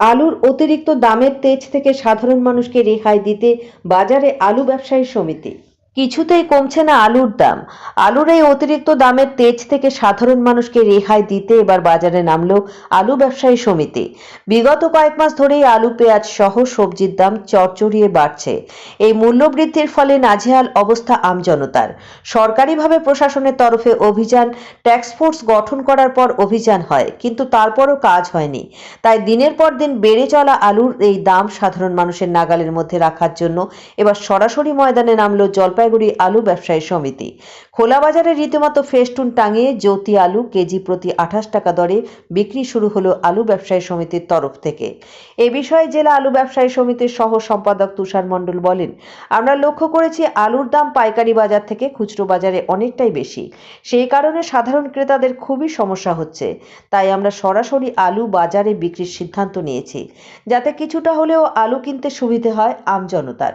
আলুর অতিরিক্ত দামের তেজ থেকে সাধারণ মানুষকে রেহাই দিতে বাজারে আলু ব্যবসায়ী সমিতি। কিছুতেই কমছে না আলুর দাম। আলুর এই অতিরিক্ত দামের তেজ থেকে সাধারণ মানুষকে রেহাই দিতে এবার বাজারে নামলো আলু ব্যবসায়ী সমিতি। বিগত কয়েক মাস ধরেই আলু, পেঁয়াজ সহ সবজির দাম চড়চড়িয়ে বাড়ছে। এই মূল্য বৃদ্ধির ফলে নাজেহাল অবস্থা আমজনতার সরকারিভাবে প্রশাসনের তরফে অভিযান ট্যাক্স ফোর্স গঠন করার পর অভিযান হয়, কিন্তু তারপরও কাজ হয়নি। তাই দিনের পর দিন বেড়ে চলা আলুর এই দাম সাধারণ মানুষের নাগালের মধ্যে রাখার জন্য এবার সরাসরি ময়দানে নামলো জলপাইগুড়ি আলু ব্যবসায়ী সমিতি। খোলা বাজারে রীতিমতো ফেস্টুন টাঙিয়ে জ্যোতি আলু কেজি প্রতি আঠাশ টাকা দরে বিক্রি শুরু হলো আলু ব্যবসায়ী সমিতির তরফ থেকে। এ বিষয়ে জেলা আলু ব্যবসায়ী সমিতির সহ সম্পাদক তুষার মণ্ডল বলেন, আমরা লক্ষ্য করেছি আলুর দাম পাইকারি বাজার থেকে খুচরো বাজারে অনেকটাই বেশি। সেই কারণে সাধারণ ক্রেতাদের খুবই সমস্যা হচ্ছে। তাই আমরা সরাসরি আলু বাজারে বিক্রির সিদ্ধান্ত নিয়েছি, যাতে কিছুটা হলেও আলু কিনতে সুবিধে হয় আমজনতার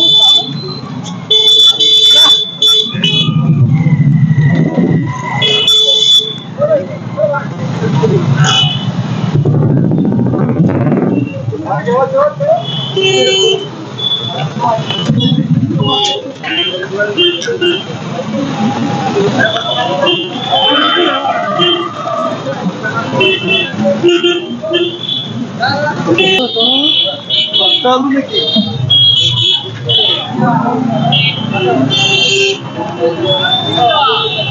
এটা এটা যেটা আহ,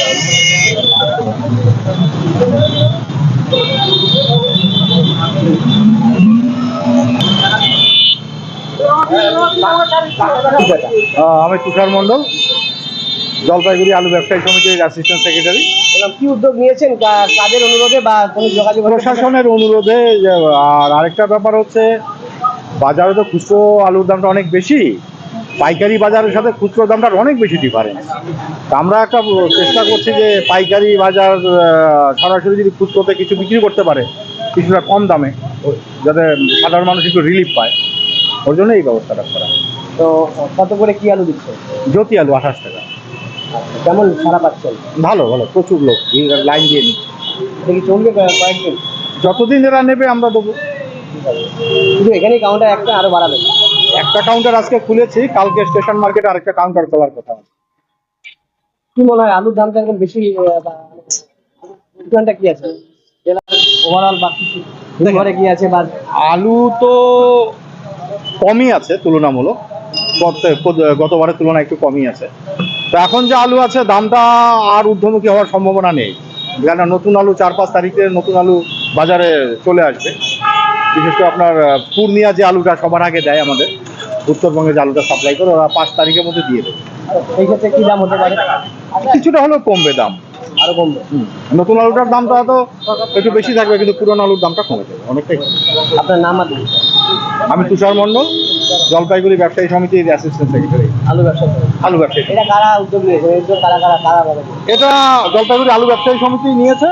তুষার মণ্ডল জলপাইগুড়ি আলু ব্যবসায়ী সমিতির অ্যাসিস্ট্যান্ট সেক্রেটারি কি উদ্যোগ নিয়েছেন? কা- কাদের অনুরোধে বা কোনো যোগাযোগ প্রশাসনের অনুরোধে আর আরেকটা ব্যাপার হচ্ছে বাজারে তো খুচরো আলুর দামটা অনেক বেশি পাইকারি বাজারের সাথে খুচরো দামটার অনেক বেশি ডিফারেন্স আমরা একটা চেষ্টা করছি যে পাইকারি বাজার সরাসরি যদি খুচরোতে কিছু বিক্রি করতে পারে কিছুটা কম দামে যাতে সাধারণ মানুষ একটু রিলিফ পায়। ওর জন্য এই ব্যবস্থাটা করা। তো কত করে কি আলু দিচ্ছে? জ্যোতি আলু আঠাশ টাকা। কেমন সারা পাচ্ছেন? ভালো ভালো প্রচুর লোক। লাইন দিয়ে নিচ্ছে। কি চলবে কয়েকদিন? যতদিন এরা নেবে আমরা দেবো। শুধু এখানেই কাউন্টার একটা আরও বাড়াবেন একটা কাউন্টার আজকে খুলেছি কালকে স্টেশন মার্কেটে আরেকটা কাউন্টার খোলার কথা আছে। কি মনে হয় আলুর দামটা একদম বেশি কি আছে? ওভারঅল বা ঘরে কি আছে বা আলু তো কমই আছে তুলনামূলক। গত- গতবারের তুলনায় একটু কমই আছে। তো এখন যে আলু আছে দামটা আর ঊর্ধ্বমুখী হওয়ার সম্ভাবনা নেই। কেন নতুন আলু চার পাঁচ তারিখে নতুন আলু বাজারে চলে আসবে। বিশেষ করে আপনার পূর্ণিয়া যে আলুটা সবার আগে দেয় আমাদের উত্তরবঙ্গে যে আলুটা সাপ্লাই করে ওরা পাঁচ তারিখের মধ্যে দিয়ে দেবে এই ক্ষেত্রে কি দাম হতে পারে? কিছুটা হলেও কমবে দাম। আরও কমবে। নতুন আলুটার দামটা তো একটু বেশি থাকবে কিন্তু পুরনো আলুর দামটা কমে যাবে অনেকটাই আপনার নাম আর দিন। আমি তুষার মন্ডল জলপাইগুড়ি ব্যবসায়ী সমিতির অ্যাসিস্ট্যান্ট সেক্রেটারি আলু ব্যবসা আলু ব্যবসায়ী। এটা কারা উদ্যোগ নিয়েছে? কারা কারা কারা এটা জলপাইগুড়ি আলু ব্যবসায়ী সমিতি নিয়েছে।